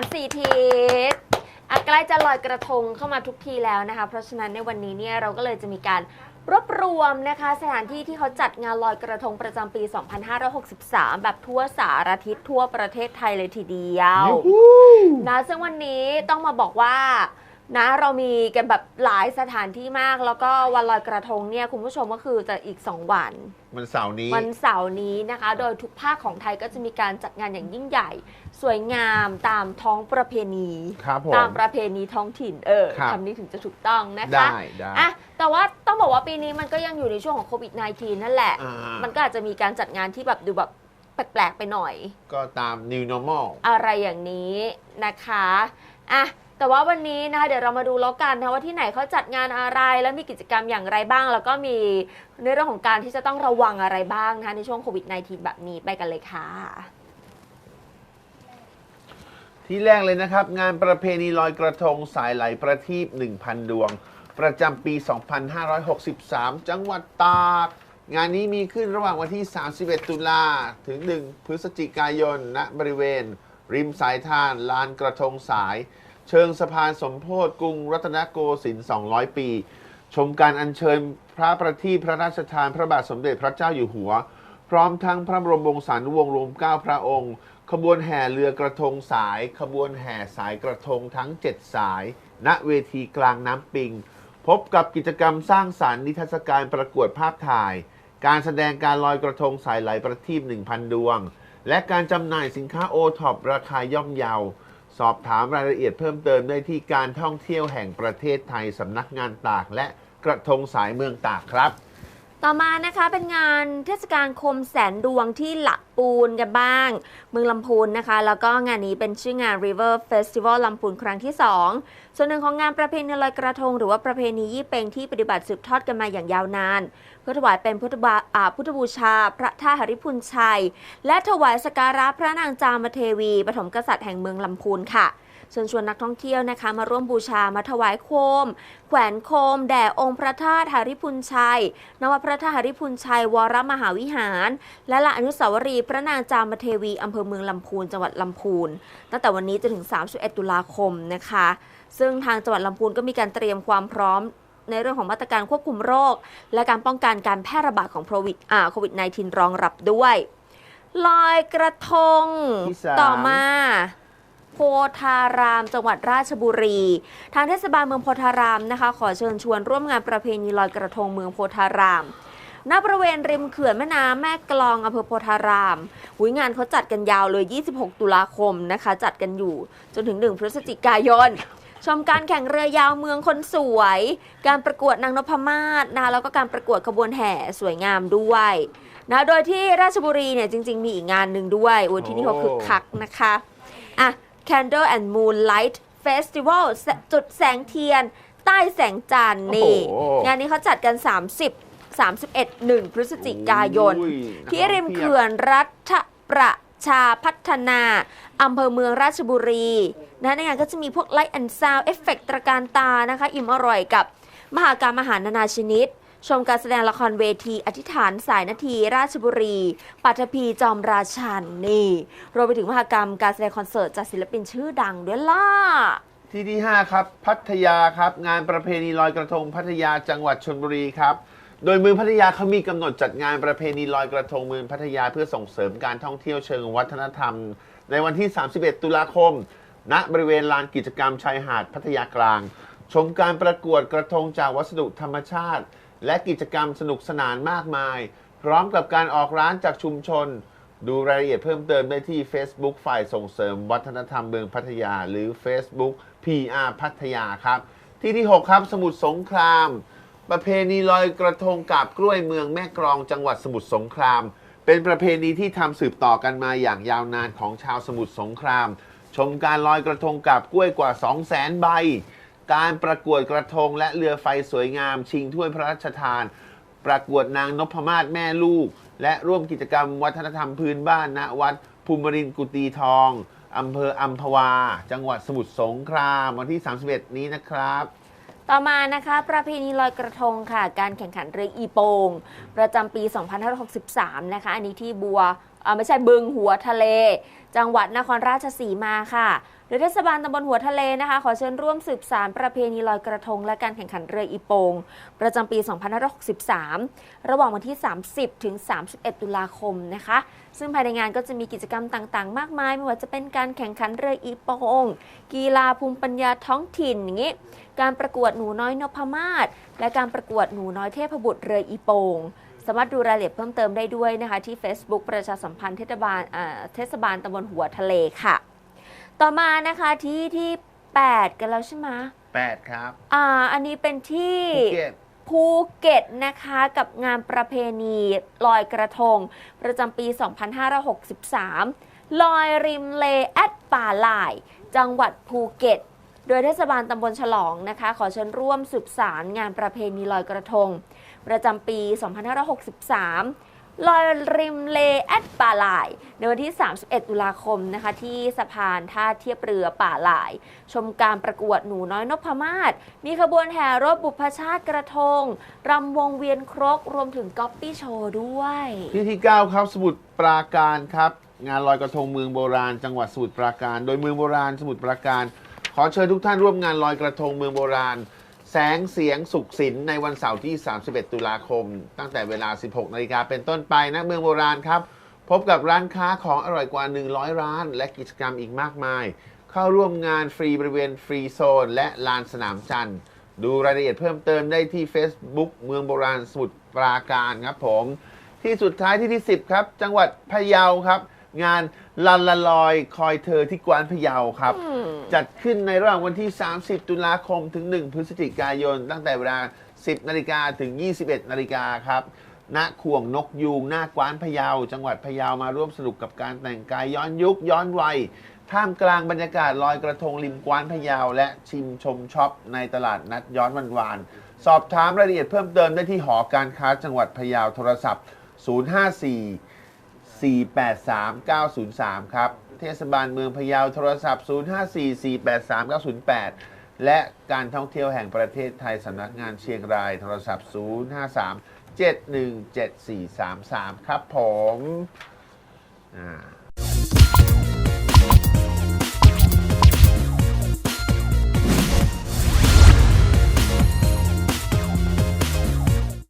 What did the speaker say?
ามสี่ทิศอะใกล้จะลอยกระทงเข้ามาทุกทีแล้วนะคะ เพราะฉะนั้นในวันนี้เนี่ยเราก็เลยจะมีการรวบรวมนะคะ สถานที่ที่เขาจัดงานลอยกระทงประจำปี 2563 แบบทั่วสารทิศทั่วประเทศไทยเลยทีเดียวนะซึ่งวันนี้ต้องมาบอกว่า นะเรามีกันแบบหลายสถานที่มาก แล้วก็วันลอยกระทงเนี่ยคุณผู้ชมก็คือจะอีก 2 วันมันเสาร์นี้ วันเสาร์นี้นะคะ โดยทุกภาคของไทยก็จะมีการจัดงานอย่างยิ่งใหญ่ สวยงามตามท้องประเพณี ครับผมตามประเพณีท้องถิ่นเออครับ คำนี้ถึงจะถูกต้องนะคะได้ได้อะแต่ว่าต้องบอกว่าปีนี้มันก็ยังอยู่ในช่วงของโควิด -19 นั่นแหละ อ่ามันก็อาจจะมีการจัดงานที่แบบดูแบบแปลกๆไปหน่อย ก็ตาม new normal อะไรอย่างนี้นะคะ อะ แต่ว่าวันนี้นะคะเดี๋ยวเรามาดูแล้วกันนะว่าที่ไหนเขาจัดงานอะไรแล้วมีกิจกรรมอย่างไรบ้าง แล้วก็มีในเรื่องของการที่จะต้องระวังอะไรบ้างนะคะในช่วงโควิด -19 แบบนี้ไปกันเลยค่ะ ที่แรกเลยนะครับ งานประเพณีลอยกระทงสายไหลประทีป1,000 ดวง ประจำปี 2563 จังหวัดตาก งานนี้มีขึ้นระหว่างวันที่ 31 ตุลาถึง 1 พฤศจิกายนณบริเวณ ริมสายทานลานกระทงสาย เชิงสะพานสมโพธิกรุงรัตนโกสินทร์200 ปี ชมการอัญเชิญพระประทีปพระราชทานพระบาทสมเด็จพระเจ้าอยู่หัว พร้อมทั้งพระบรมวงศานุวงศ์รวมเก้าพระองค์ ขบวนแห่เรือกระทงสาย ขบวนแห่สายกระทงทั้ง 7 สาย ณเวทีกลางน้ำปิง พบกับกิจกรรมสร้างสารรค์นิทรรศการประกวดภาพถ่าย การแสดงการลอยกระทงสายไหลประทีป1,000 ดวง และการจำหน่ายสินค้าโอท็อปราคาย่อมเยา สอบถามรายละเอียดเพิ่มเติมได้ที่การท่องเที่ยวแห่งประเทศไทยสำนักงานตากและกระทงสายเมืองตากครับ ต่อมานะคะเป็นงานเทศกาลคมแสนดวงที่หลักปูนกันบ้าง เมืองลำพูนนะคะ แล้วก็งานนี้เป็นชื่องาน River Festival ลำพูนครั้งที่ 2 ส่วนหนึ่งของงานประเพณีลอยกระทง หรือว่าประเพณียี่เปงที่ปฏิบัติสืบทอดกันมาอย่างยาวนาน เพื่อถวายเป็นพุทธบาอาพุทธบูชา พระท่าหริพุนชัย และถวายสการะพระนางจามเทวีปฐมกษัตริย์แห่งเมืองลำพูนค่ะ เชิญชวนนักท่องเที่ยวนะคะ มาร่วมบูชามาถวายโคม แขวนโคม แด่องค์พระธาตุหาริพุนชัย นวพระธาตุหาริพุนชัย วรมหาวิหาร และละอนุสาวรีย์พระนางจามเทวีอำเภอเมืองลำพูนจังหวัดลำพูน ตั้งแต่วันนี้จนถึง 31 ตุลาคมนะคะ ซึ่งทางจังหวัดลำพูนก็มีการเตรียมความพร้อมในเรื่องของมาตรการควบคุมโรค และการป้องกันการแพร่ระบาดของโควิดอ่าโควิด -19 รองรับด้วย ลอยกระทงที่สามต่อมาโพธาราม จังหวัดราชบุรี ทางเทศบาลเมืองโพธารามนะคะ ขอเชิญชวนร่วมงานประเพณีลอยกระทงเมืองโพธารามณบริเวณริมเขื่อนแม่น้ำแม่กลองอำเภอโพธารามหุยงานเขาจัดกันยาวเลย 26 ตุลาคมนะคะ จัดกันอยู่จนถึง 1 พฤศจิกายน ชมการแข่งเรือยาวเมืองคนสวย การประกวดนางนพมาศนะแล้วก็การประกวดขบวนแห่สวยงามด้วยนะโดยที่ราชบุรีเนี่ยจริง ๆ มีอีกงานหนึ่งด้วยโอ้ที่นี่เขาคึกคักนะคะอะ Candle and Moonlight Festival แสจุดแสงเทียน ใต้แสงจันทร์นี่โอ้โหงานนี้เขาจัดกัน 30 31 1 พฤศจิกายนอุ้ยที่ริมเขื่อนรัฐประชาพัฒนาอำเภอเมืองราชบุรีนะในงานก็จะมีพวกไลท์แอนด์ซาวเอฟเฟกตระการตานะคะ อิ่มอร่อยกับมหากรรมอาหารนานาชนิด ชมการแสดงละครเวที อธิษฐานสายนาที ราชบุรี ปัทภีจอมราชันนี่รวมไปถึงมหากรรมการแสดงคอนเสิร์ตจากศิลปินชื่อดังด้วยล่ะ ที่ที่ 5 ครับ พัทยาครับ งานประเพณีลอยกระทง พัทยาจังหวัดชลบุรีครับ โดยเมืองพัทยาเขามีกำหนดจัดงานประเพณีลอยกระทงเมืองพัทยาเพื่อส่งเสริมการท่องเที่ยวเชิงวัฒนธรรม ในวันที่ 31 ตุลาคม ณบริเวณลานกิจกรรมชายหาดพัทยากลาง ชมการประกวดกระทงจากวัสดุธรรมชาติ และกิจกรรมสนุกสนานมากมาย พร้อมกับการออกร้านจากชุมชน ดูรายละเอียดเพิ่มเติมได้ที่ Facebook ฝ่ายส่งเสริมวัฒนธรรมเมืองพัทยา หรือ Facebook PR พัทยาครับ ที่ที่ 6 ครับสมุทรสงคราม ประเพณีลอยกระทงกาบกล้วยเมืองแม่กรองจังหวัดสมุทรสงคราม เป็นประเพณีที่ทำสืบต่อกันมาอย่างยาวนานของชาวสมุทรสงคราม ชมการลอยกระทงกาบกล้วยกว่า 2 0 0 0 0 0ใบ การประกวดกระทงและเรือไฟสวยงาม ชิงถ้วยพระราชทาน ประกวดนางนพมาศแม่ลูก และร่วมกิจกรรมวัฒนธรรมพื้นบ้านณวัดภูมิรินกุตีทองอำเภออัมพวา จังหวัดสมุทรสงครามวันที่ 31 นี้นะครับ ต่อมานะคะ ประเพณีลอยกระทงค่ะ การแข่งขันเรืออีโปง ประจำปี 2563 นะคะ อันนี้ที่บัว ไม่ใช่บึงหัวทะเล จังหวัดนครราชสีมาค่ะโดยเทศบาลตำบลหัวทะเลนะคะ ขอเชิญร่วมสืบสารประเพณีลอยกระทง และการแข่งขันเรืออีโปง ประจำปี 2563 ระหว่างวันที่ 30 ถึง 31 ตุลาคมนะคะ ซึ่งภายในงานก็จะมีกิจกรรมต่างๆ มากมาย ไม่ว่าจะเป็นการแข่งขันเรืออีโปง กีฬาภูมิปัญญาท้องถิ่นอย่างนี้การประกวดหนูน้อยนพมาศและการประกวดหนูน้อยเทพบุตรเรืออีโปง สามารถดูรายละเอียดเพิ่มเติมได้ด้วยนะคะ ที่ Facebook ประชาสัมพันธ์เทศบาลอ่าเทศบาลตำบลหัวทะเลค่ะ ต่อมานะคะที่ที่ 8 กันแล้วใช่ไหม8ครับอ่าอันนี้เป็นที่ ภูเก็ต ภูเก็ตนะคะกับงานประเพณีลอยกระทง ประจำปี 2563 ลอยริมเลแอดป่าหลาย จังหวัดภูเก็ต โดยเทศบาลตำบลฉลองนะคะ ขอเชิญร่วมสืบสารงานประเพณีลอยกระทง ประจำปี 2563 ลอยริมเลแอดป่าหลาย ในวันที่ 31 ตุลาคมนะคะที่สะพานท่าเทียบเรือป่าหลาย ชมการประกวดหนูน้อยนพมาศ มีขบวนแห่รถบุพชาติกระทง รำวงเวียนครก รวมถึงก๊อปปี้โชว์ด้วย ที่ที่ 9 ครับสมุทรปราการครับ งานลอยกระทงเมืองโบราณ จังหวัดสมุทรปราการ โดยเมืองโบราณสมุทรปราการ ขอเชิญทุกท่านร่วมงานลอยกระทงเมืองโบราณ แสงเสียงสุขสินในวันเสาร์ที่ 31 ตุลาคม ตั้งแต่เวลา 16 นาฬิกาเป็นต้นไปณเมืองโบราณครับ พบกับร้านค้าของอร่อยกว่า 100 ร้าน และกิจกรรมอีกมากมาย เข้าร่วมงานฟรีบริเวณฟรีโซน และลานสนามจันทร์ดูรายละเอียดเพิ่มเติมได้ที่ Facebook เมืองโบราณสมุทรปราการครับผม ที่สุดท้ายที่ที่ 10 ครับ จังหวัดพะเยาครับ งานลันละลอยคอยเธอที่กวานพะเยาครับ อืม จัดขึ้นในระหว่างวันที่ 30 ตุลาคมถึง 1 พฤศจิกายน ตั้งแต่เวลา 10 นาฬิกาถึง 21 นาฬิกาครับณขวงนกยูงหน้ากวานพะเยา จังหวัดพะเยามาร่วมสนุกกับการแต่งกายย้อนยุคย้อนวัย ท่ามกลางบรรยากาศลอยกระทงริมกวานพะเยา และชิมชมช็อปในตลาดนัดย้อนวันวาน สอบถามรายละเอียดเพิ่มเติมได้ที่หอการค้าจังหวัดพะเยาโทรศัพท์ 054 483-903 ครับ เทศบาลเมืองพะเยาโทรศัพท์ 054-483-908 และการท่องเที่ยวแห่งประเทศไทยสำนักงานเชียงราย โทรศัพท์ 053-717433ครับผมอ่า